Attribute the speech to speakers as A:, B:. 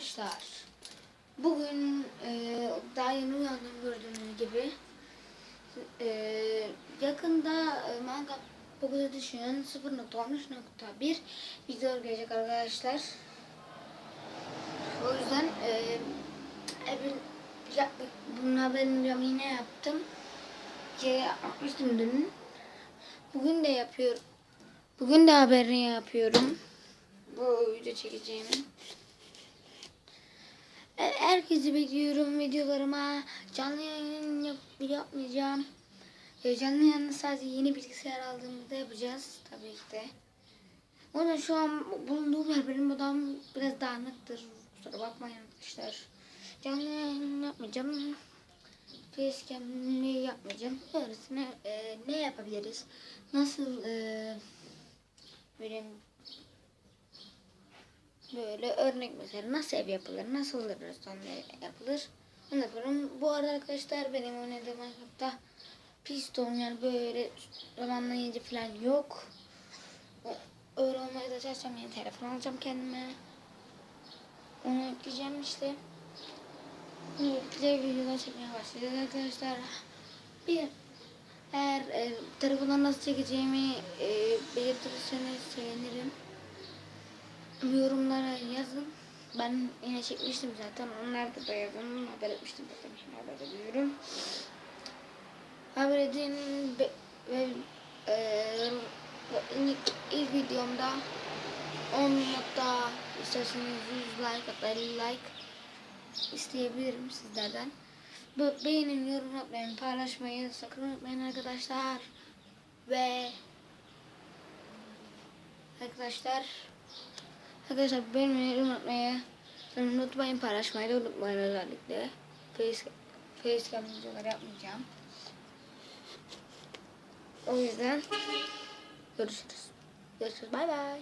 A: Arkadaşlar bugün e, daha yeni uyandım gördüğünüz gibi e, yakında e, Minecraft Pocket Edition 0.13.1 video gelecek arkadaşlar. O yüzden e, evin, ya, bunun haberini yine yaptım. Ki yapmıştım dün. Bugün de yapıyorum. Bugün de haberini yapıyorum. Bu video çekeceğimin. E, Herkesi bekliyorum videolarıma. Canlı yayın yap yapmayacağım. E, Canlı yayını sadece yeni bilgisayar aldığımızda yapacağız tabii ki de. O yüzden şu an bulunduğum yer benim odam biraz dağınıktır. Kusura bakmayın arkadaşlar. Canlı yayın yapmayacağım. Facecam ne yapmayacağım. Öylesine e, ne yapabiliriz? Nasıl e, böyle böyle örnek mesela nasıl ev yapılır, nasıl restoran yapılır onu yapıyorum. Bu arada arkadaşlar benim oynadığım Minecraft'ta piston yani böyle zamanlayıcı falan yok. Öyle olmayı da çalışacağım yeni telefon alacağım kendime. Onu yükleyeceğim işte. Bunu yükleyecek videolar çekmeye başlayacağız arkadaşlar. Bir eğer e, telefondan nasıl çekeceğimi e, belirtirseniz sevinirim. Yorumlara yazın. Ben yine çekmiştim zaten. Onlarda da yazın. Haber etmiştim zaten. Haber ediyorum. Haber edin ve, ve e, ilk, ilk videomda 10 nokta isterseniz 100 like hatta 50 like isteyebilirim sizlerden. Be beğenin, yorum yapmayın, paylaşmayı sakın unutmayın arkadaşlar. Ve arkadaşlar arkadaşlar beğenmeyi, yapmayı unutmayın, paylaşmayı da unutmayın özellikle. Face, facecam videoları yapmayacağım. O yüzden görüşürüz. Görüşürüz. Bay bay.